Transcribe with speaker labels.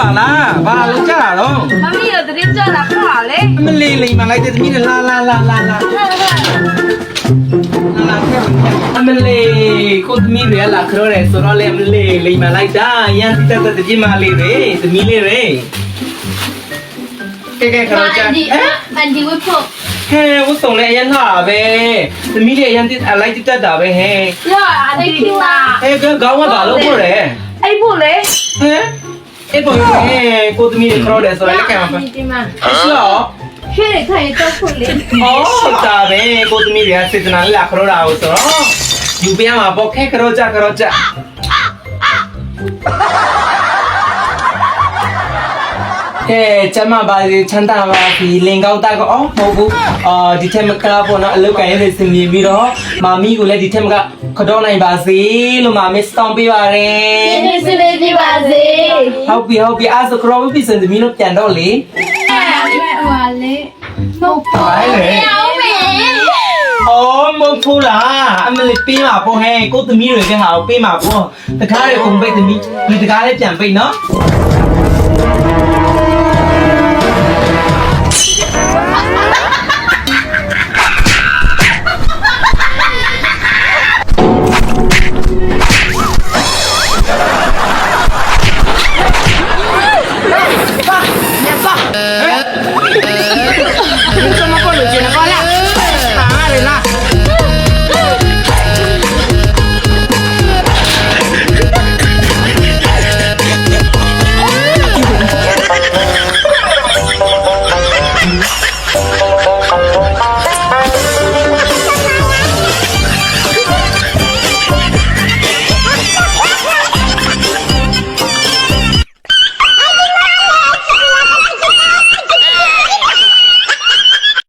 Speaker 1: ဘာလို့ကြတာတော့
Speaker 2: မမီးတို့တရင်ကြတာခါလေ
Speaker 1: အမလေးလိမ်မလိုက်တဲ့သမီးနဲ့လာလာလာလာလာလာလာခဲ့အမလေးကိုသမီးတွေလာခရောတယ်ဆိုတော့လေအမလေးလိမ်မလိုက်တာရန်တက်တဲ့ပြမလေးတွေသမီးလေးတွေကဲကဲခရောကြ
Speaker 2: အန်ဒီအန်ဒီဝတ်ဖို့
Speaker 1: ဟဲဝတ်စုံလည်းအရင်လာပဲသမီးလေးအရင်တက်အလိုက်တက်တာပဲဟဲ
Speaker 2: ရအန်ဒီကလာ
Speaker 1: အဲကကောင်းကဘာလို့ပို့ရဲ
Speaker 2: အဲ့ဖို့လေ
Speaker 1: ဟဲ အဲ့ပေါ်ဟဲကိုသမီးတွေခရောတယ်ဆိုတော့လက်ကံပါ
Speaker 2: ဒီမှာ
Speaker 1: ဆော
Speaker 2: ရှေ့ခိုင်တော့ဖို့လေ
Speaker 1: အော်ဒါပဲကိုသမီးတွေကစေတနာလေးလာခရောတာကိုဆိုတော့ယူပြမှာပေါ့ခဲခရောကြခရောကြ ကဲကျမပါစီချမ်းသာပါပြီလင်ကောက်တာကအော်မဟုတ်ဘူးအာဒီထက်မကပေါ့နော်အလုပ်ကိုင်းရည်စင်မြင်ပြီးတော့မာမီကိုလည်းဒီထက်မကခတော့နိုင်ပါစေလို့မာမီစတောင်းပေးပါရယ်
Speaker 2: ဒီစလေးဒီပါစေ
Speaker 1: ဟုတ်ပြီဟုတ်ပြီအဲ့ဆိုခရောပြီးစင်သမီးတို့ပြန်တော့လေ
Speaker 2: အဲ့ဟွာလေမဟုတ်
Speaker 1: ပါလေ
Speaker 2: အောင်မေ
Speaker 1: အော်မဟုတ်ဘူးလားအမလေးပေးမှာပေါ့ဟဲ့ကိုသမီးတွေကဟာကိုပေးမှာပေါ့တကားတွေကုန်ပိတ်သမီးဒီတကားလေးပြန်ပိတ်နော် Hey!